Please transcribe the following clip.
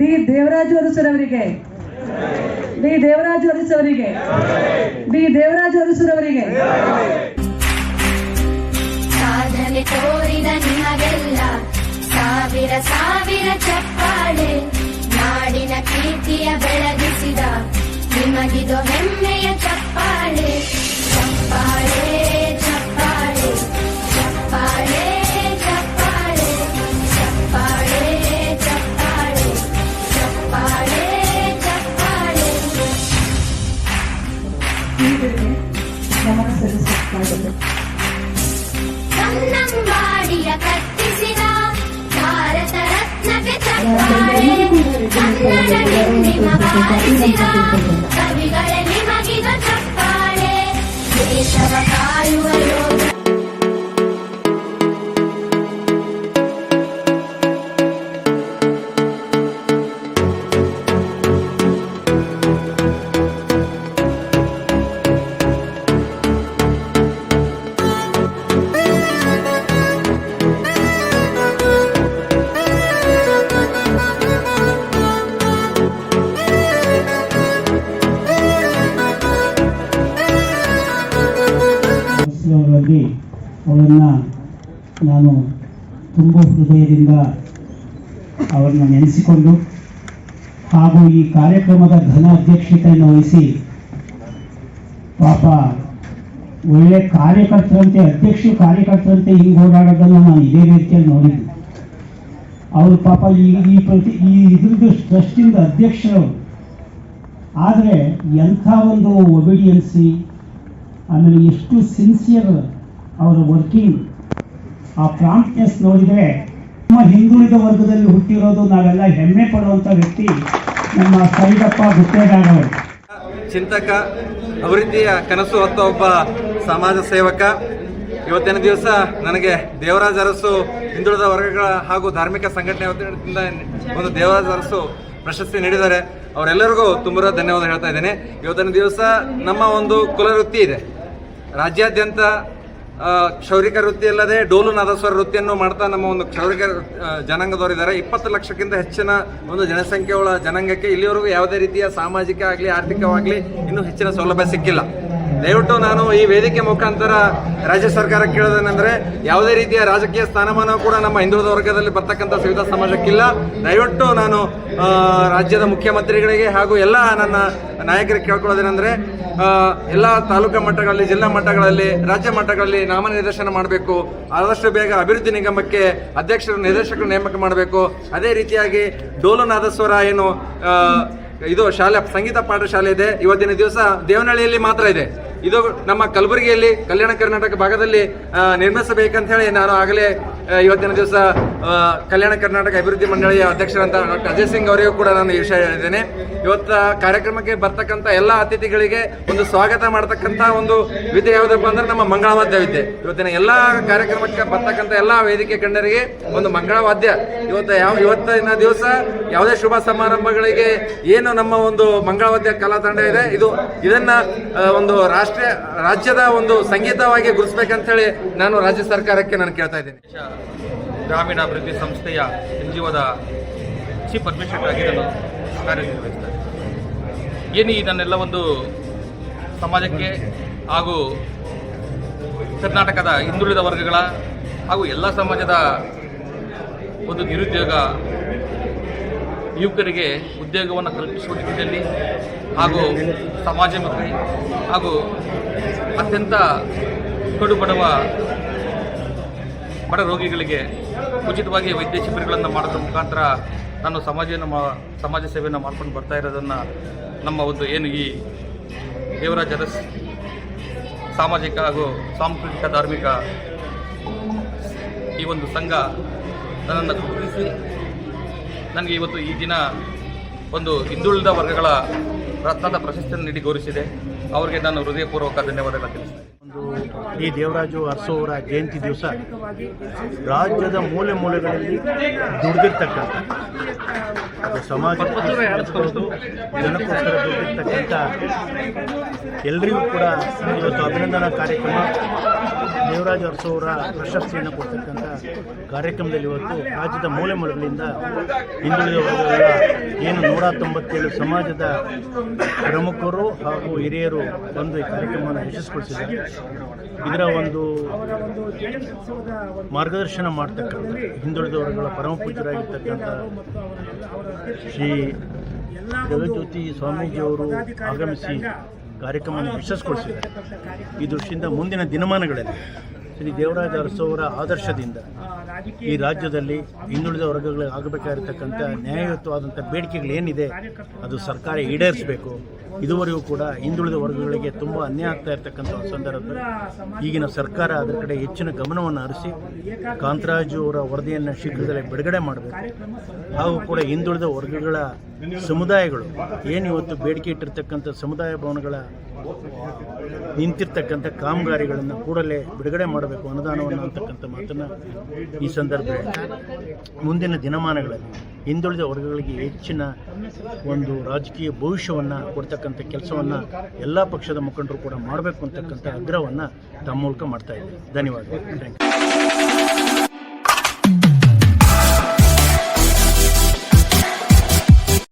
ದೇವರಾಜು ಅರಸರವರಿಗೆ ಡಿ ದೇವರಾಜು ಅರಸರವರಿಗೆ ಡಿ ದೇವರಾಜು ಅರಸರವರಿಗೆ ಸಾಧನೆ ತೋರಿದ ನಿಮಗೆಲ್ಲ ಸಾವಿರ ಸಾವಿರ ಚಪ್ಪಾಳೆ. ನಾಡಿನ ಕೀರ್ತಿಯ ಬೆಳಗಿಸಿದ ನಿಮಗಿದು ಹೆಮ್ಮೆಯ ಚಪ್ಪಾಳೆ. ಚಪ್ಪಾಳೆ. ಗಮನ ಸಲ್ಲಿಸುತ್ತಾರೆ ಕನ್ನಂಬಾಡಿಯ ಕಟ್ಟಿಸಿದ ಭಾರತ ರತ್ನಕ್ಕೆ ಕನ್ನಡ ನಿಮ್ಮ ಬಾರಿಸಿದ ಅವರನ್ನು ನಾನು ತುಂಬ ಹೃದಯದಿಂದ ಅವರನ್ನು ನೆನೆಸಿಕೊಂಡು ಹಾಗೂ ಈ ಕಾರ್ಯಕ್ರಮದ ಘನ ಅಧ್ಯಕ್ಷತೆಯನ್ನು ವಹಿಸಿ ಪಾಪ ಒಳ್ಳೆ ಕಾರ್ಯಕರ್ತರಂತೆ, ಅಧ್ಯಕ್ಷ ಕಾರ್ಯಕರ್ತರಂತೆ ಹಿಂಗೆ ಓಡಾಡೋದನ್ನು ನಾನು ಇದೇ ರೀತಿಯಲ್ಲಿ ನೋಡಿದ್ದೆ. ಅವರು ಪಾಪ ಈ ಈ ಪ್ರತಿ, ಈ ಇದ್ರದ್ದು ಟ್ರಸ್ಟಿಂದ ಅಧ್ಯಕ್ಷರು. ಆದರೆ ಎಂಥ ಒಂದು ಒಬಿಡಿಯನ್ಸಿ ಆಮೇಲೆ ಎಷ್ಟು ಸಿನ್ಸಿಯರ್ ಅವರ ವರ್ಕಿಂಗ್ ಆ ಪ್ರಾಂಪ್ಟ್ನೆಸ್ ನೋಡಿದರೆ ನಮ್ಮ ಹಿಂದುಳಿದ ವರ್ಗದಲ್ಲಿ ಹುಟ್ಟಿರೋದು ನಾವೆಲ್ಲ ಹೆಮ್ಮೆ ಪಡುವಂಥ ವ್ಯಕ್ತಿ ನಮ್ಮ ಸೈದಪ್ಪ ಗುತ್ತೇದಾರವರು ಚಿಂತಕ, ಅಭಿವೃದ್ಧಿಯ ಕನಸು ಹೊತ್ತ ಒಬ್ಬ ಸಮಾಜ ಸೇವಕ. ಇವತ್ತಿನ ದಿವಸ ನನಗೆ ದೇವರಾಜ ಅರಸು ಹಿಂದುಳಿದ ವರ್ಗಗಳ ಹಾಗೂ ಧಾರ್ಮಿಕ ಸಂಘಟನೆ ಒಂದು ದೇವರಾಜ ಅರಸು ಪ್ರಶಸ್ತಿ ನೀಡಿದ್ದಾರೆ. ಅವರೆಲ್ಲರಿಗೂ ತುಂಬ ಧನ್ಯವಾದ ಹೇಳ್ತಾ ಇದ್ದೇನೆ. ಇವತ್ತಿನ ದಿವಸ ನಮ್ಮ ಒಂದು ಕುಲವೃತ್ತಿ ಇದೆ. ರಾಜ್ಯಾದ್ಯಂತ ಕ್ಷೌರಿಕ ವೃತ್ತಿ ಅಲ್ಲದೆ ಡೋಲು ನಾದಸ್ವರ ವೃತ್ತಿಯನ್ನು ಮಾಡ್ತಾ ನಮ್ಮ ಒಂದು ಕ್ಷೌರಿಕ ಜನಾಂಗದವರಿದ್ದಾರೆ ಇಪ್ಪತ್ತು ಲಕ್ಷಕ್ಕಿಂತ ಹೆಚ್ಚಿನ ಒಂದು ಜನಸಂಖ್ಯೆಯುಳ್ಳ ಜನಾಂಗಕ್ಕೆ ಇಲ್ಲಿವರೆಗೂ ಯಾವುದೇ ರೀತಿಯ ಸಾಮಾಜಿಕ ಆಗಲಿ, ಆರ್ಥಿಕವಾಗಲಿ ಇನ್ನೂ ಹೆಚ್ಚಿನ ಸೌಲಭ್ಯ ಸಿಕ್ಕಿಲ್ಲ. ದಯವಿಟ್ಟು ನಾನು ಈ ವೇದಿಕೆ ಮುಖಾಂತರ ರಾಜ್ಯ ಸರ್ಕಾರ ಕೇಳೋದೇನೆಂದರೆ ಯಾವುದೇ ರೀತಿಯ ರಾಜಕೀಯ ಸ್ಥಾನಮಾನ ಕೂಡ ನಮ್ಮ ಹಿಂದುಳಿದ ವರ್ಗದಲ್ಲಿ ಬರ್ತಕ್ಕಂಥ ಸವಿತಾ ಸಮಾಜಕ್ಕಿಲ್ಲ. ದಯವಿಟ್ಟು ನಾನು ರಾಜ್ಯದ ಮುಖ್ಯಮಂತ್ರಿಗಳಿಗೆ ಹಾಗೂ ಎಲ್ಲ ನನ್ನ ನಾಯಕರಿಗೆ ಕೇಳ್ಕೊಳ್ಳೋದೇನೆಂದರೆ ಎಲ್ಲ ತಾಲೂಕಾ ಮಟ್ಟಗಳಲ್ಲಿ, ಜಿಲ್ಲಾ ಮಟ್ಟಗಳಲ್ಲಿ, ರಾಜ್ಯ ಮಟ್ಟಗಳಲ್ಲಿ ನಾಮನಿರ್ದೇಶನ ಮಾಡಬೇಕು. ಆದಷ್ಟು ಬೇಗ ಅಭಿವೃದ್ಧಿ ನಿಗಮಕ್ಕೆ ಅಧ್ಯಕ್ಷರು, ನಿರ್ದೇಶಕರು ನೇಮಕ ಮಾಡಬೇಕು. ಅದೇ ರೀತಿಯಾಗಿ ಡೋಲು ನಾದಸ್ವರ ಏನು ಇದು ಶಾಲೆ, ಸಂಗೀತ ಪಾಠಶಾಲೆ ಇದೆ. ಇವತ್ತಿನ ದಿವಸ ದೇವನಹಳ್ಳಿಯಲ್ಲಿ ಮಾತ್ರ ಇದೆ. ಇದು ನಮ್ಮ ಕಲಬುರಗಿಯಲ್ಲಿ ಕಲ್ಯಾಣ ಕರ್ನಾಟಕ ಭಾಗದಲ್ಲಿ ನಿರ್ಮಿಸಬೇಕಂತ ಹೇಳಿ ನಾನು ಆಗಲೇ ಇವತ್ತಿನ ದಿವಸ ಕಲ್ಯಾಣ ಕರ್ನಾಟಕ ಅಭಿವೃದ್ಧಿ ಮಂಡಳಿಯ ಅಧ್ಯಕ್ಷರಂತ ಡಾಕ್ಟರ್ ಅಜಯ್ ಸಿಂಗ್ ಅವರಿಗೂ ಕೂಡ ನಾನು ಈ ವಿಷಯ ಹೇಳಿದ್ದೇನೆ. ಇವತ್ತ ಕಾರ್ಯಕ್ರಮಕ್ಕೆ ಬರ್ತಕ್ಕಂಥ ಎಲ್ಲ ಅತಿಥಿಗಳಿಗೆ ಒಂದು ಸ್ವಾಗತ ಮಾಡತಕ್ಕಂಥ ಒಂದು ವಿದ್ಯೆ ಯಾವುದಪ್ಪ ಅಂದ್ರೆ ನಮ್ಮ ಮಂಗಳವಾದ್ಯ ವಿದ್ಯೆ ಇವತ್ತಿನ ಎಲ್ಲ ಕಾರ್ಯಕ್ರಮಕ್ಕೆ ಬರ್ತಕ್ಕಂಥ ಎಲ್ಲ ವೇದಿಕೆ ಗಣ್ಯರಿಗೆ ಒಂದು ಮಂಗಳವಾದ್ಯ. ಇವತ್ತು ಯಾವ, ಇವತ್ತಿನ ದಿವಸ ಯಾವುದೇ ಶುಭ ಸಮಾರಂಭಗಳಿಗೆ ಏನು ನಮ್ಮ ಒಂದು ಮಂಗಳವಾದ್ಯ ಕಲಾ ತಂಡ ಇದೆ, ಇದು ಇದನ್ನ ಒಂದು ಒಂದು ರಾಷ್ಟ್ರೀಯ ರಾಜ್ಯದ ಒಂದು ಸಂಗೀತವಾಗಿ ಗುರುತಿಸ್ಬೇಕಂತೇಳಿ ನಾನು ರಾಜ್ಯ ಸರ್ಕಾರಕ್ಕೆ ನಾನು ಕೇಳ್ತಾ ಇದ್ದೀನಿ. ಗ್ರಾಮೀಣಾಭಿವೃದ್ಧಿ ಸಂಸ್ಥೆಯ ಎನ್ ಜಿ ಒದ ಚೀಫ್ ಅಡ್ಮಿನಿಸ್ಟ್ರೇಟರ್ ಆಗಿ ನಾನು ಕಾರ್ಯನಿರ್ವಹಿಸ್ತಾರೆ. ಏನು ಇದನ್ನೆಲ್ಲ ಒಂದು ಸಮಾಜಕ್ಕೆ ಹಾಗೂ ಕರ್ನಾಟಕದ ಹಿಂದುಳಿದ ವರ್ಗಗಳ ಹಾಗೂ ಎಲ್ಲ ಸಮಾಜದ ಒಂದು ನಿರುದ್ಯೋಗ ಯುವಕರಿಗೆ ಉದ್ಯೋಗವನ್ನು ಕಲ್ಪಿಸುವ ನಿಟ್ಟಿನಲ್ಲಿ ಹಾಗೂ ಸಮಾಜಮುಖಿ ಹಾಗೂ ಅತ್ಯಂತ ಕಡು ಬಡವ ಬಡ ರೋಗಿಗಳಿಗೆ ಉಚಿತವಾಗಿ ವೈದ್ಯ ಶಿಬಿರಗಳನ್ನು ಮಾಡೋದ್ರ ಮುಖಾಂತರ ನಾನು ಸಮಾಜ ನಮ್ಮ ಸಮಾಜ ಸೇವೆಯನ್ನು ಮಾಡ್ಕೊಂಡು ಬರ್ತಾ ಇರೋದನ್ನು ನಮ್ಮ ಒಂದು ಏನು ಈ ದೇವರಾಜ ಸಾಮಾಜಿಕ ಹಾಗೂ ಸಾಂಸ್ಕೃತಿಕ ಧಾರ್ಮಿಕ ಈ ಒಂದು ಸಂಘ ನನ್ನನ್ನು ಗುರುತಿಸಿ, ನನಗೆ ಇವತ್ತು ಈ ದಿನ ಒಂದು ಹಿಂದುಳಿದ ವರ್ಗಗಳ ರತ್ನದ ಪ್ರಶಸ್ತಿಯನ್ನು ನೀಡಿ ಗೌರವಿಸಿದೆ. ಅವರಿಗೆ ನಾನು ಹೃದಯಪೂರ್ವಕ ಧನ್ಯವಾದಗಳು ತಿಳಿಸ್ತೇನೆ. ಈ ದೇವರಾಜು ಅರಸು ಅವರ ಜಯಂತಿ ದಿವಸ ರಾಜ್ಯದ ಮೂಲೆ ಮೂಲೆಗಳಲ್ಲಿ ದುಡಿದಿರ್ತಕ್ಕಂಥ ಅದು ಇರ್ಬೋದು, ಜನಕ್ಕೋಸ್ಕರ ದುಡಿದಿರ್ತಕ್ಕಂಥ ಎಲ್ರಿಗೂ ಕೂಡ ಇವತ್ತು ಅಭಿನಂದನಾ ಕಾರ್ಯಕ್ರಮ ದೇವರಾಜ ಅವರ ಪ್ರಶಸ್ತಿಯನ್ನು ಕೊಡ್ತಕ್ಕಂಥ ಕಾರ್ಯಕ್ರಮದಲ್ಲಿ ಇವತ್ತು ರಾಜ್ಯದ ಮೂಲೆ ಮೂಲೆಗಳಿಂದ ಹಿಂದುಳಿದ ವರ್ಗಗಳ ಏನು ನೂರ ತೊಂಬತ್ತೇಳು ಸಮಾಜದ ಪ್ರಮುಖರು ಹಾಗೂ ಹಿರಿಯರು ಬಂದು ಈ ಕಾರ್ಯಕ್ರಮವನ್ನು ಯಶಸ್ವಿಗೊಳಿಸಿದ್ದಾರೆ. ಇದರ ಒಂದು ಮಾರ್ಗದರ್ಶನ ಮಾಡ್ತಕ್ಕಂಥ ಹಿಂದುಳಿದ ವರ್ಗಗಳ ಪರಮ ಪೂಜ್ಯರಾಗಿರ್ತಕ್ಕಂಥ ಶ್ರೀ ಜಗಜ್ಯೋತಿ ಸ್ವಾಮೀಜಿಯವರು ಆಗಮಿಸಿ ಕಾರ್ಯಕ್ರಮವನ್ನು ಯಶಸ್ಗೊಳಿಸಿದ್ದಾರೆ ಈ ದೃಷ್ಟಿಯಿಂದ ಮುಂದಿನ ದಿನಮಾನಗಳಲ್ಲಿ ಶ್ರೀ ದೇವರಾಜ ಅರಸೋವರ ಆದರ್ಶದಿಂದ ಈ ರಾಜ್ಯದಲ್ಲಿ ಹಿಂದುಳಿದ ವರ್ಗಗಳಿಗೆ ಆಗಬೇಕಾಗಿರ್ತಕ್ಕಂಥ ನ್ಯಾಯಯುತವಾದಂಥ ಬೇಡಿಕೆಗಳೇನಿದೆ, ಅದು ಸರ್ಕಾರ ಈಡೇರಿಸಬೇಕು. ಇದುವರೆಗೂ ಕೂಡ ಹಿಂದುಳಿದ ವರ್ಗಗಳಿಗೆ ತುಂಬ ಅನ್ಯಾಯ ಆಗ್ತಾ ಇರತಕ್ಕಂಥ ಸಂದರ್ಭದಲ್ಲಿ ಈಗಿನ ಸರ್ಕಾರ ಅದರ ಕಡೆ ಹೆಚ್ಚಿನ ಗಮನವನ್ನು ಹರಿಸಿ ಕಾಂತರಾಜು ಅವರ ವರದಿಯನ್ನು ಶೀಘ್ರದಲ್ಲೇ ಬಿಡುಗಡೆ ಮಾಡಬೇಕು. ಹಾಗೂ ಕೂಡ ಹಿಂದುಳಿದ ವರ್ಗಗಳ ಸಮುದಾಯಗಳು ಏನು ಇವತ್ತು ಬೇಡಿಕೆ ಇಟ್ಟಿರ್ತಕ್ಕಂಥ ಸಮುದಾಯ ಭವನಗಳ ನಿಂತಿರ್ತಕ್ಕಂಥ ಕಾಮಗಾರಿಗಳನ್ನು ಕೂಡಲೇ ಬಿಡುಗಡೆ ಮಾಡಬೇಕು ಅನುದಾನವನ್ನು ಅಂತಕ್ಕಂಥ ಮಾತನ್ನು ಈ ಸಂದರ್ಭದಲ್ಲಿ ಮುಂದಿನ ದಿನಮಾನಗಳಲ್ಲಿ ಹಿಂದುಳಿದ ವರ್ಗಗಳಿಗೆ ಹೆಚ್ಚಿನ ಒಂದು ರಾಜಕೀಯ ಭವಿಷ್ಯವನ್ನು ಕೊಡ್ತಕ್ಕಂಥ ಕೆಲಸವನ್ನು ಎಲ್ಲ ಪಕ್ಷದ ಮುಖಂಡರು ಕೂಡ ಮಾಡಬೇಕು ಅಂತಕ್ಕಂಥ ಆಗ್ರಹವನ್ನು ತಮ್ಮ ಮೂಲಕ ಮಾಡ್ತಾ ಇದ್ದೀವಿ. ಧನ್ಯವಾದಗಳು. Thank you